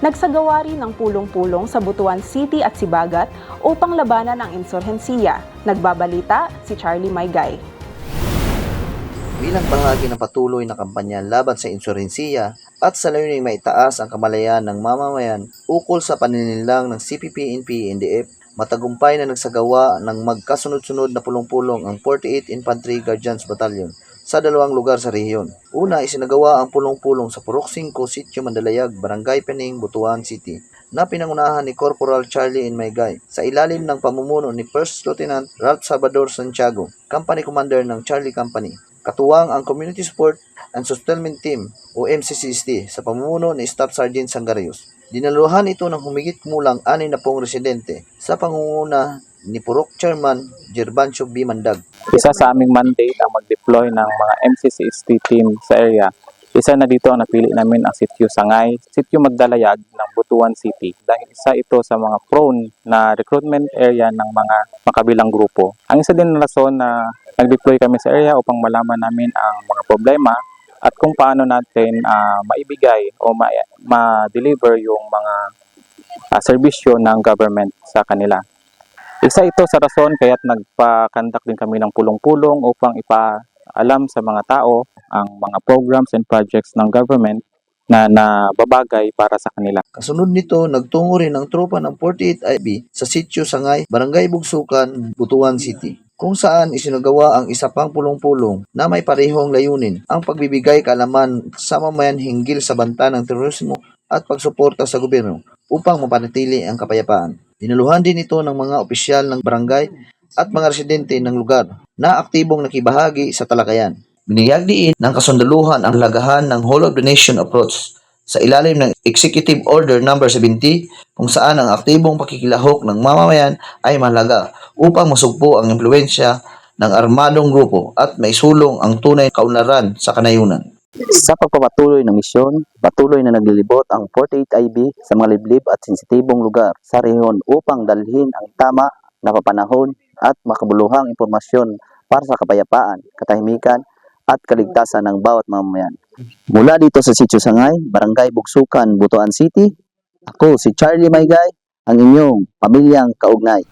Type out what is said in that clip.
nagsagawa rin ng pulong-pulong sa Butuan City at Sibagat upang labanan ang insurhensiya. Nagbabalita si Charlie Maygay. bilang bahagi ng patuloy na kampanya laban sa insurensiya at sa layuning maitaas ang kamalayan ng mamamayan ukol sa paninilang ng CPP-NP NDF, matagumpay na nagsagawa ng magkasunod-sunod na pulong-pulong ang 48 Infantry Guardians Battalion sa dalawang lugar sa rehiyon. Una, isinagawa ang pulong-pulong sa Purok 5, Sitio Mandalayag, Barangay Pening, Butuan City na pinangunahan ni Corporal Charlie Inmaygay sa ilalim ng pamumuno ni First Lieutenant Ralph Salvador Santiago, Company Commander ng Charlie Company. Katuwang ang Community Support and Sustainment Team o MCCST sa pamumuno ni Staff Sergeant Sangarius. Dinaluhan ito ng humigit kumulang anin na pong residente sa pangunguna ni Purok Chairman Gerbancio B. Mandag. Isa sa aming mandate ang mag-deploy ng mga MCCST team sa area. Isa na dito ang napili namin ang Sitio Sangay, Sitio Magdalayag ng Butuan City dahil isa ito sa mga prone na recruitment area ng mga makabilang grupo. Ang isa din na rason na nag-deploy kami sa area upang malaman namin ang mga problema at kung paano natin ah, maibigay o ma- ma-deliver yung mga ah, serbisyo ng government sa kanila. Isa ito sa rason kaya't nagpa-conduct din kami ng pulong-pulong upang ipaalam sa mga tao ang mga programs and projects ng government na nababagay para sa kanila. Kasunod nito, nagtungo rin ang tropa ng 48 IB sa Sitio Sangay, Barangay Bugsukan, Butuan City kung saan isinagawa ang isa pang pulong-pulong na may parehong layunin ang pagbibigay kaalaman sa mamayan hinggil sa banta ng terorismo at pagsuporta sa gobyerno upang mapanatili ang kapayapaan. Dinaluhan din ito ng mga opisyal ng barangay at mga residente ng lugar na aktibong nakibahagi sa talakayan. Biniyag diin ng kasundaluhan ang lagahan ng Whole of the Nation approach sa ilalim ng Executive Order No. 70 kung saan ang aktibong pakikilahok ng mamamayan ay mahalaga upang masugpo ang impluensya ng armadong grupo at maisulong ang tunay na kaunlaran sa kanayunan. Sa pagpapatuloy ng misyon, patuloy na naglilibot ang 48IB sa mga liblib at sensitibong lugar sa rehiyon upang dalhin ang tama na papanahon at makabuluhang impormasyon para sa kapayapaan, katahimikan at kaligtasan ng bawat mamamayan. Mula dito sa Sitio Sangay, Barangay Bugsukan, Butuan City, ako si Charlie Maygay, ang inyong pamilyang kaugnay.